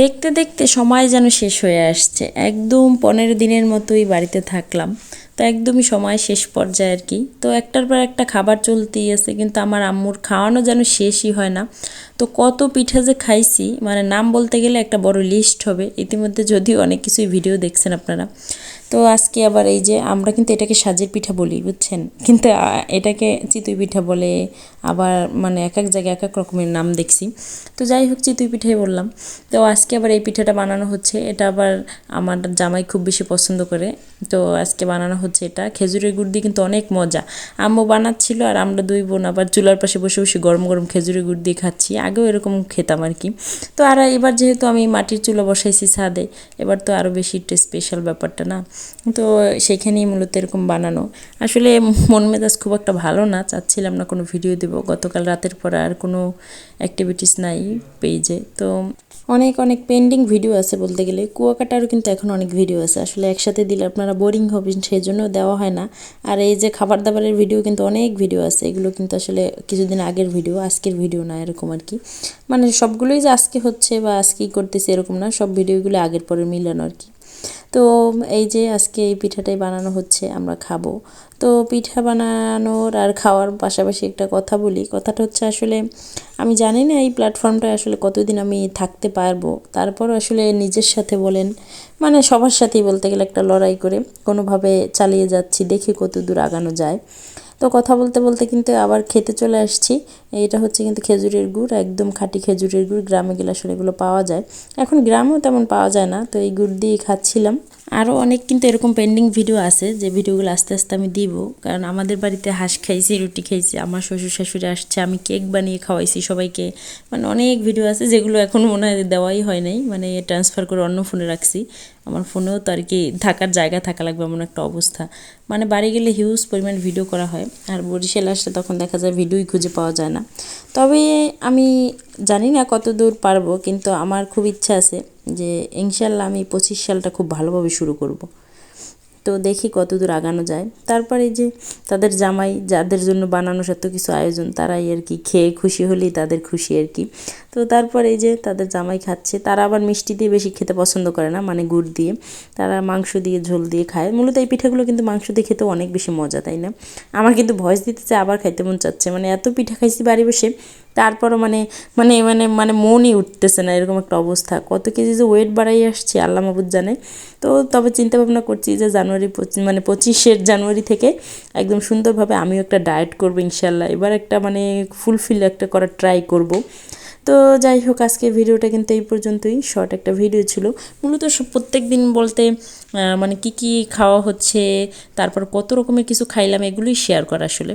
দেখতে দেখতে সময় যেন শেষ হয়ে আসছে। একদম পনেরো দিনের মতোই বাড়িতে থাকলাম। তো একদমই সময় শেষ পর্যায়ে আর কি। তো একটার পর একটা খাবার চলতেই আছে, কিন্তু আমার আম্মুর খাওয়ানো যেন শেষই হয় না। তো কত পিঠা যে খাইছি মানে নাম বলতে গেলে একটা বড় লিস্ট হবে। ইতিমধ্যে যদিও অনেক কিছুই ভিডিও দেখছেন আপনারা। তো আজকে আবার এই যে আমরা কিন্তু এটাকে সাজের পিঠা বলি, বুঝছেন? কিন্তু এটাকে চিতুই পিঠা বলে আবার মানে এক এক জায়গায় এক এক রকমের নাম দেখছি। তো যাই হোক, চিতুই পিঠাই বললাম। তো আজকে আবার এই পিঠাটা বানানো হচ্ছে। এটা আবার আমার জামাই খুব বেশি পছন্দ করে। তো আজকে বানানো হচ্ছে এটা। খেজুরের গুড় দিয়ে কিন্তু অনেক মজা। আম্মু বানাচ্ছিল আর আমরা দুই বোন আবার চুলার পাশে বসে বসে গরম গরম খেজুরের গুড় দিয়ে খাচ্ছি। আগেও এরকম খেতাম আর কি। তো আর এবার যেহেতু আমি মাটির চুলা বসাইছি ছাদে, এবার তো আরও বেশি স্পেশাল ব্যাপারটা না? তো সেখানেই মূলত এরকম বানানো। আসলে মন মেজাজ খুব একটা ভালো না, চাচ্ছিলাম না কোনো ভিডিও দেবো। গতকাল রাতের পর আর কোনো অ্যাক্টিভিটিস নাই পেজে তো অনেক অনেক পেন্ডিং ভিডিও আছে বলতে গেলে। কুয়াকাটারও কিন্তু এখন অনেক ভিডিও আছে। আসলে একসাথে দিলে আপনারা বোরিং হবেন সেই জন্য দেওয়া হয় না। আর এই যে খাবার দাবারের ভিডিও কিন্তু অনেক ভিডিও আছে। এগুলো কিন্তু আসলে কিছুদিন আগের ভিডিও আজকের ভিডিও না, এরকম আর কি। মানে সবগুলোই যে আজকে হচ্ছে বা আজকেই করতেছে এরকম না, সব ভিডিওগুলো আগের পরে মিলানো আর কি। তো এই যে আজকে এই পিঠাটাই বানানো হচ্ছে, আমরা খাব। তো পিঠা বানানোর আর খাওয়ার পাশাপাশি একটা কথা বলি, কথাটা হচ্ছে আসলে আমি জানি না এই প্ল্যাটফর্মটায় আসলে কতদিন আমি থাকতে পারব। তারপর আসলে নিজের সাথে বলেন মানে সবার সাথেই বলতে গেলে একটা লড়াই করে কোনোভাবে চালিয়ে যাচ্ছি, দেখি কত দূর আগানো যায়। তো কথা বলতে বলতে কিন্তু আবার খেতে চলে আসছি। এটা হচ্ছে কিন্তু খেজুরের গুড়, একদম খাঁটি খেজুরের গুড়। গ্রামে গেলে আসলে এগুলো পাওয়া যায়। এখন গ্রামেও তেমন পাওয়া যায় না, তো এই গুড় দিয়ে খাচ্ছিলাম। আরও অনেক কিন্তু এরকম পেন্ডিং ভিডিও আছে, যে ভিডিওগুলো আস্তে আস্তে আমি দিব। কারণ আমাদের বাড়িতে হাঁস খাইছি, রুটি খাইছি, আমার শ্বশুর শাশুড়ি আসছে, আমি কেক বানিয়ে খাওয়াইছি সবাইকে। মানে অনেক ভিডিও আছে যেগুলো এখন মনে হয় দেওয়াই হয় নাই মানে ট্রান্সফার করে অন্য ফোনে রাখছি। আমার ফোনেও তো আর কি থাকার জায়গা থাকা লাগবে এমন একটা অবস্থা। মানে বাড়ি গেলে হিউজ পরিমাণ ভিডিও করা হয়, আর বরিশাল আসলে তখন দেখা যায় ভিডিওই খুঁজে পাওয়া যায় না। তবে আমি জানি না কত দূর পারব, কিন্তু আমার খুব ইচ্ছা আছে যে ইনশাল্লাহ আমি পঁচিশ সালটা খুব ভালোভাবে শুরু করব। তো দেখি কত দূর আগানো যায়। তারপরে যে তাদের জামাই যাদের জন্য বানানো সত্য কিছু আয়োজন, তারাই আর কি খেয়ে খুশি হলেই তাদের খুশি আর কি। তো তারপরে এই যে তাদের জামাই খাচ্ছে, তারা আবার মিষ্টি দিয়ে বেশি খেতে পছন্দ করে না মানে গুড় দিয়ে। তারা মাংস দিয়ে, ঝোল দিয়ে খায়। মূলত এই পিঠাগুলো কিন্তু মাংস দিয়ে খেতে অনেক বেশি মজা, তাই না? আমার কিন্তু ভয়েস দিতে চাই আবার খাইতে মন চাচ্ছে। মানে এত পিঠা খাইছি বাড়ি বসে, তারপরও মানে মানে মানে মানে মনই উঠতেছে না, এরকম একটা অবস্থা। কত কেজি যে ওয়েট বাড়াই আসছে, আল্লাহ মাবুদ জানে। তো তবে চিন্তা ভাবনা করছি যে জানুয়ারি মানে পঁচিশের জানুয়ারি থেকে একদম সুন্দরভাবে আমিও একটা ডায়েট করব ইনশাল্লাহ এবার একটা মানে ফুলফিল একটা করার ট্রাই করব। তো যাই হোক আজকে ভিডিওটা কিন্তু এই পর্যন্তই। শর্ট একটা ভিডিও ছিল। মূলত প্রত্যেক দিন বলতে মানে কি কি খাওয়া হচ্ছে, তারপর কত রকমের কিছু খাইলাম, এগুলোই শেয়ার করা আসলে।